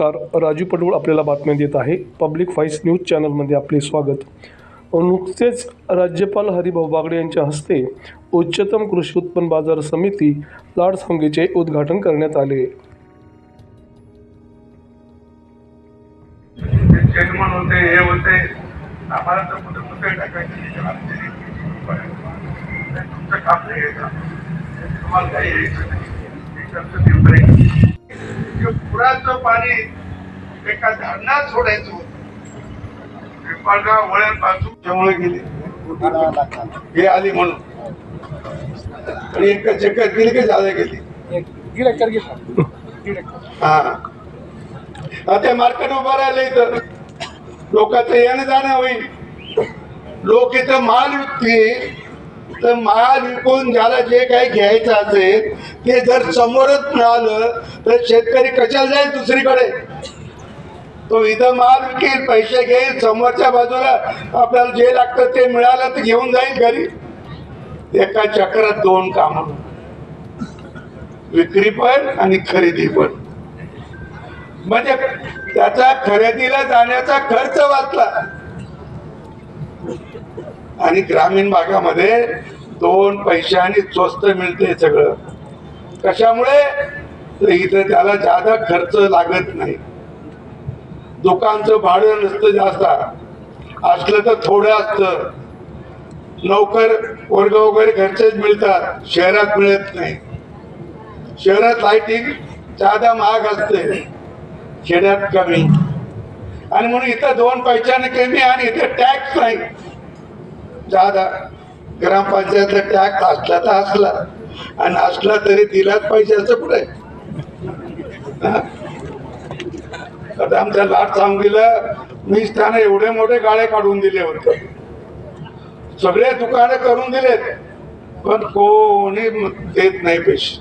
नमस्कार. राजू पडवळ आपल्याला बातम्या देत आहे. पब्लिक व्हॉइस न्यूज चॅनलमध्ये आपले स्वागत. नुकतेच राज्यपाल हरिभाऊ बागडे यांच्या हस्ते उच्चतम कृषी उत्पन्न बाजार समिती लाडसांगेचे उद्घाटन करण्यात आले. पुराचं पाणी एका धरणात सोडायचं होतं. पिंपळगाव वळणपासून जवळ गेले. हे आली म्हणून. आणि एका चक्कर गेली की झालं गेली. हा. ते मार्केट उभं राहिले तर लोकांचं येणं जाणं होईल. लोक इथं माल विकतील. तर माल विकून ज्याला जे काही घ्यायचं असेल ते जर समोरच मिळालं तर शेतकरी कशाला जाईल दुसरीकडे? तो इथं माल विकेल पैसे घेईल समोरच्या बाजूला आपल्याला जे लागतं ते मिळालं तर घेऊन जाईल घरी. एका चक्रात दोन कामं. विक्री पण आणि खरेदी पण. म्हणजे त्याचा खरेदीला जाण्याचा खर्च वाचला. आणि ग्रामीण भागामध्ये दोन पैशांनी स्वस्त मिळते सगळं. कशामुळे? तर इथं त्याला जादा खर्च लागत नाही. दुकानचं भाडं नसतं जास्त. असलं तर थोडं असतं. लवकर वर्ग वगैरे घरचेच मिळतात. शहरात मिळत नाही. शहरात लाईटिंग ज्यादा महाग असते. खेड्यात कमी. आणि म्हणून इथं दोन पैशाने कमी आणि इथं टॅक्स नाही. जादा. ग्रामपंचायतला टॅक्स असला तर असला. आणि असला तरी दिलाच पैशाचं पुढे आता आमच्या लाट सांगलीला मी त्यानं एवढे मोठे गाळे काढून दिले होते. सगळे दुकाने करून दिलेत पण कोणी देत नाही पैसे.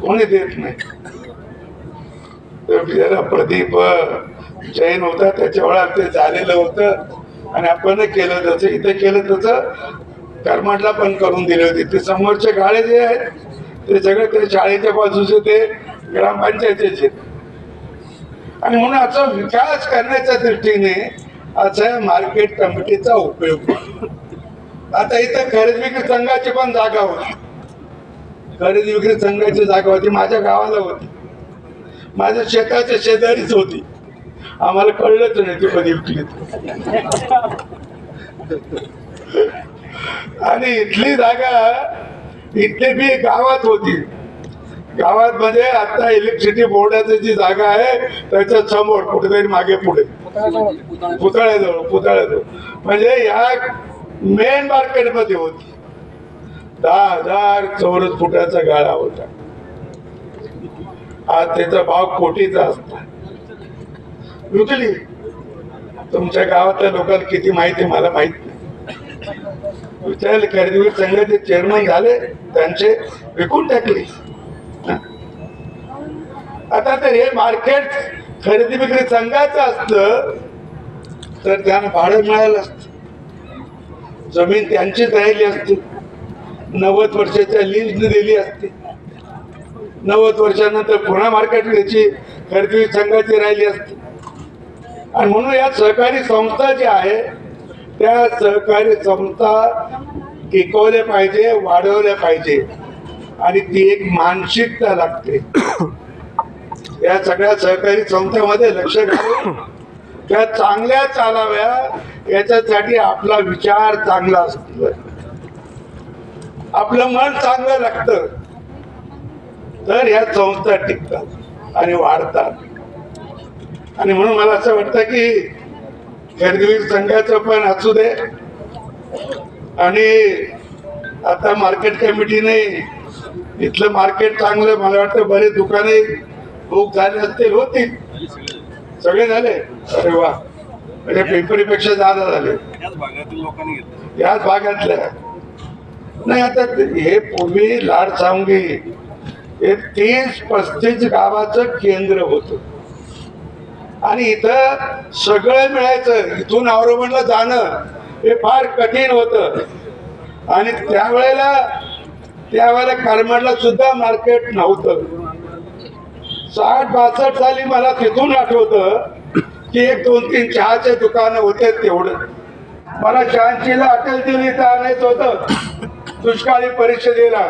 कोणी देत नाही. तर जरा प्रदीप जैन होता त्याच्या ते झालेलं होतं आणि आपण केलं तसं इथे केलं तसं करमाटला पण करून दिले होते. ते समोरचे गाळे जे आहेत ते सगळे ते शाळेच्या बाजूचे ते ग्रामपंचायतीचे आहेत. आणि म्हणून असा विकास करण्याच्या दृष्टीने असा मार्केट कमिटीचा उपयोग आता इथं खरेदी विक्री संघाची पण जागा होती. खरेदी विक्री संघाची जागा होती माझ्या गावाला होती. माझ्या शेताच्या शेजारीच होती. आम्हाला कळलंच नाही ती कधी विकली आणि इथली जागा इथली बी गावात होती. गावात मध्ये आता इलेक्ट्रिसिटी बोर्डाची जी जागा आहे त्याच्यासमोर कुठेतरी मागे पुढे. पुतळ्याजवळ पुतळ्याजवळ. म्हणजे या मेन मार्केटमध्ये होती. दहा हजार चौरस फुटाचा गाळा होता. आज त्याचा भाव कोटीचा असता. विकली तुमच्या गावातल्या लोकांना किती माहिती मला माहीत नाही. विचारले खरेदी संघाचे चेअरमन झाले त्यांचे विकून टाकले. आता तर हे मार्केट खरेदी विक्री संघाचं असतं तर त्यांना भाडं मिळालं असतं. जमीन त्यांचीच राहिली असती. नव्वद वर्षाच्या लीजने दिली असती. नव्वद वर्षानंतर पुन्हा मार्केट त्याची खरेदी संघाची राहिली असती. आणि म्हणून या सहकारी संस्था ज्या आहे त्या सहकारी संस्था टिकवल्या पाहिजे वाढवल्या पाहिजे. आणि ती एक मानसिकता लागते. या सगळ्या सहकारी संस्थेमध्ये लक्ष घालून त्या चांगल्या चालाव्या याच्यासाठी आपला विचार चांगला असतो. आपलं मन चांगलं लागतं. तर ह्या संस्था टिकतात आणि वाढतात. आणि म्हणून मला असं वाटतं की खरेदी संघाचं पण असू दे. आणि आता मार्केट कमिटीने इथलं मार्केट चांगलं मला वाटतं बरेच दुकाने बुक झाले असतील होतील सगळे झाले. अरे वा. म्हणजे पिंपरीपेक्षा जादा झाले. याच भागातल्या. नाही आता हे पूर्वी लाड सांगी हे तीस पस्तीस गावाचं केंद्र होतं. आणि इथं सगळं मिळायचं. इथून औरंगाबादला जाणं हे फार कठीण होतं. आणि त्यावेळेला त्यावेळेला करमाडला सुद्धा मार्केट नव्हतं. साठ बासष्ट साली मला तिथून आठवत की एक दोन तीन चहाचे दुकान होते तेवढं. मला शहाऐंशीला अटल दिली इथं आणायचं होतं दुष्काळी परिषदेला.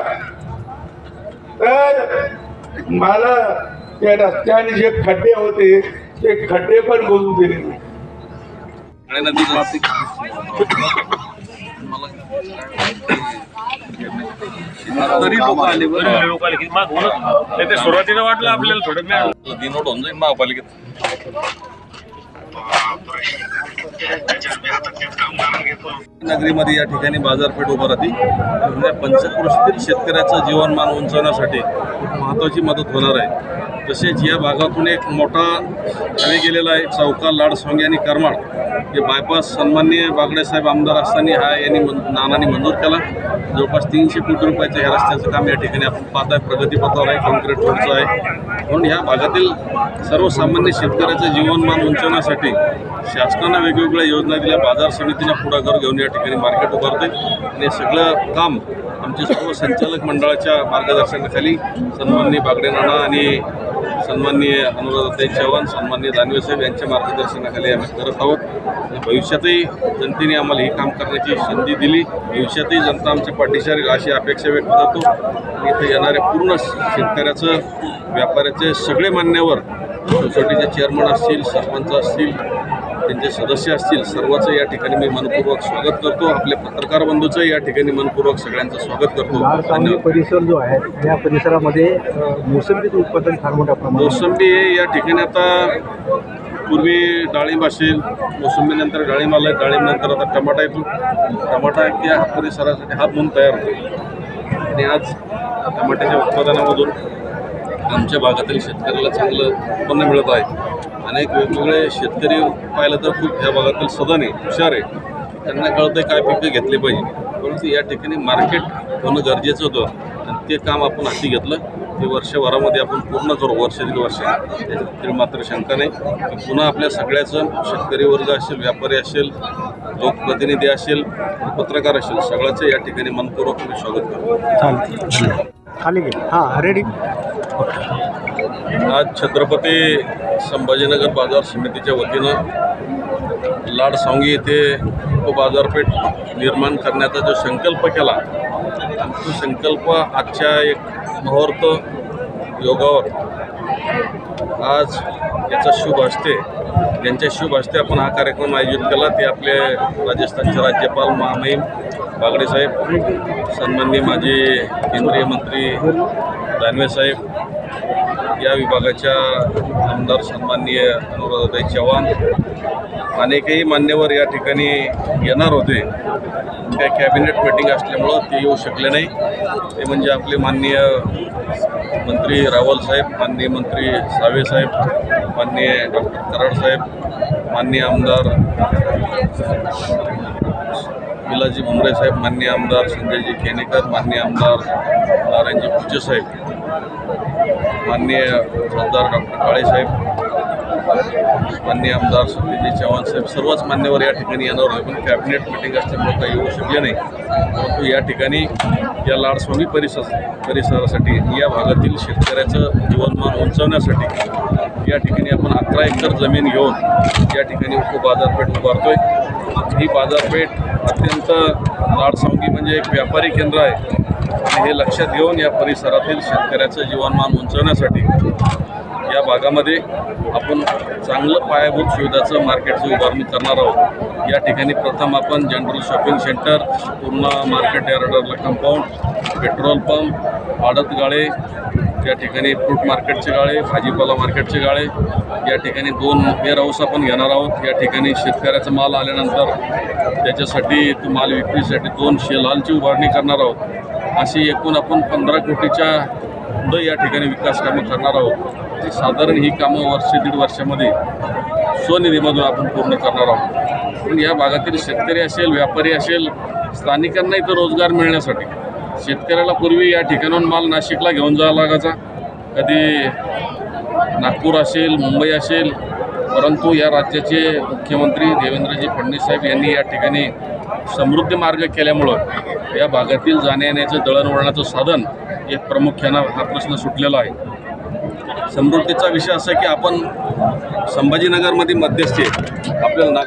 तर मला त्या रस्त्याने जे खड्डे होते ते खड्डे पण बोलून दिले. नाही तरी लोक आले बरं. लोक आले की मग होणं नाही ते सुरुवातीला वाटलं आपल्याला थोडं मिळालं होऊन जाईल महापालिकेत नगरीमध्ये या ठिकाणी बाजारपेठ उभं राहते. म्हणजे पंचक्रोशीतील शेतकऱ्याचं जीवनमान उंचवण्यासाठी खूप महत्त्वाची मदत होणार आहे. तसेच या भागातून एक मोठा हायवे गेलेला आहे चौका लाडसोंगे आणि करमाळ जे बायपास सन्माननीय बागडे साहेब आमदार असताना हा यांनी मन- नानांनी मंजूर केला. जवळपास तीनशे कोटी रुपयाचं ह्या रस्त्याचं काम या ठिकाणी आपण पाहत आहे प्रगतीपथावर आहे कॉन्क्रीट रोडचं आहे. म्हणून ह्या भागातील सर्वसामान्य शेतकऱ्याचं जीवनमान उंचवण्यासाठी शासनानं वेगवेगळ्या योजना दिल्या. बाजार समितीनं पुढाकार घेऊन या ठिकाणी मार्केट उभारते आणि हे सगळं काम आमचे सर्व संचालक मंडळाच्या मार्गदर्शनाखाली सन्माननीय बागडे नाना आणि सन्माननीय अनुराधाताई चव्हाण सन्माननीय दानवे साहेब यांच्या मार्गदर्शनाखाली आम्ही करत आहोत. आणि भविष्यातही जनतेने आम्हाला हे काम करण्याची संधी दिली. भविष्यातही जनता आमच्या पाठीशी राहील अशी अपेक्षा व्यक्त करतो. आणि इथे येणाऱ्या पूर्ण शेतकऱ्याचं व्यापाऱ्याचे सगळे मान्यवर सोसायटीचे चेअरमन असतील सरपंच असतील त्यांचे सदस्य असतील सर्वांचं या ठिकाणी मी मनपूर्वक स्वागत करतो. आपल्या पत्रकार बंधूचं या ठिकाणी मनपूर्वक सगळ्यांचं स्वागत करतो. परिसर जो आहे या परिसरामध्ये मोसंबीचं उत्पादन फार मोठ्या प्रमाणात मोसंबी हे या ठिकाणी आता पूर्वी डाळिंब असेल मोसंबीनंतर डाळिंब आलं डाळिंबनंतर आता टमाटा येतो. टमाटा या परिसरासाठी हा म्हणून तयार होतो. आणि आज टमाट्याच्या उत्पादनामधून आमच्या भागातील शेतकऱ्याला चांगलं उत्पन्न मिळत आहे. अनेक वेगवेगळे शेतकरी पाहिलं तर खूप ह्या भागातील सदन आहे हुशार आहे. त्यांना कळतं काय पिकं घेतली पाहिजे. परंतु या ठिकाणी मार्केट होणं गरजेचं होतं. आणि ते काम आपण हाती घेतलं. ते वर्षभरामध्ये आपण पूर्ण करू. वर्ष दीड वर्ष. त्याच्यात मात्र शंका नाही. की पुन्हा आपल्या सगळ्याचं शेतकरी वर्ग असेल व्यापारी असेल लोकप्रतिनिधी असेल पत्रकार असेल सगळ्याचं या ठिकाणी मनपूर्वक मी स्वागत करतो. चालेल खाली हां रेडी आज छत्रपती संभाजीनगर बाजार समितीच्या वतीनं लाडसावंगी येथे तो बाजारपेठ निर्माण करण्याचा जो संकल्प केला तो संकल्प आजच्या एक मुहूर्त योगावर आज याचा शुभ असते ज्यांच्या शुभ हस्ते आपण हा कार्यक्रम आयोजित केला ते आपले राजस्थानचे राज्यपाल महामहिम बागडे साहेब सन्माननीय माजी केंद्रीय मंत्री दानवे साहेब या विभागाच्या आमदार सन्माननीय अनुराधाताई चव्हाण अनेकही मान्यवर या ठिकाणी येणार होते. काही कॅबिनेट मीटिंग असल्यामुळं ते येऊ शकले नाही. ते म्हणजे आपले माननीय मंत्री रावल साहेब माननीय मंत्री सावे साहेब माननीय डॉक्टर कराड साहेब माननीय आमदार विलाजी भुमरे साहेब माननीय आमदार संजयजी केनेकर माननीय आमदार नारायणजी पूजे साहेब. माननीय आमदार डॉक्टर काळेसाहेब माननीय आमदार सत्यजी चव्हाण साहेब सर्वच मान्यवर या ठिकाणी येणार होते पण कॅबिनेट मिटिंग असल्यामुळे काही येऊ शकले नाही. परंतु या ठिकाणी या लाडस्वामी परिसर परिसरासाठी या भागातील शेतकऱ्याचं जीवनमान उंचावण्यासाठी या ठिकाणी आपण अकरा एकर जमीन घेऊन या ठिकाणी उप बाजारपेठ उभारतोय. ही बाजारपेठ अत्यंत लाडसावंगी म्हणजे एक व्यापारी केंद्र आहे. आणि हे लक्षात घेऊन या परिसरातील शेतकऱ्याचं जीवनमान उंचवण्यासाठी या भागामध्ये आपण चांगलं पायाभूत सुविधाचं मार्केटची उभारणी करणार आहोत. या ठिकाणी प्रथम आपण जनरल शॉपिंग सेंटर पूर्ण मार्केट यार्डरला कंपाऊंड पेट्रोल पंप आडत गाळे या ठिकाणी फ्रूट मार्केटचे गाळे भाजीपाला मार्केटचे गाळे या ठिकाणी दोन वेअर हाऊस आपण घेणार आहोत. या ठिकाणी शेतकऱ्याचा माल आल्यानंतर त्याच्यासाठी तो माल विक्रीसाठी दोन शेलहालची उभारणी करणार आहोत. अशी एकूण आपण पंधरा कोटीच्या पुढं या ठिकाणी विकास कामं करणार आहोत. ती साधारण ही कामं वर्ष दीड वर्षामध्ये स्वनिधीमधून आपण पूर्ण करणार आहोत. पण या भागातील शेतकरी असेल व्यापारी असेल स्थानिकांना इथं रोजगार मिळण्यासाठी शेतकऱ्याला पूर्वी या ठिकाणाहून माल नाशिकला घेऊन जावा लागायचा. कधी नागपूर असेल मुंबई असेल परंतु या राज्याचे मुख्यमंत्री देवेंद्रजी फडणवीस साहेब यांनी या ठिकाणी समृद्धी मार्ग केल्यामुळं या भागातील जाण्यायेण्याचं दळणवळणाचं साधन हे प्रामुख्यानं हा प्रश्न सुटलेला आहे. समृद्धीचा विषय असा की आपण संभाजीनगरमध्ये मध्यस्थी आपल्याला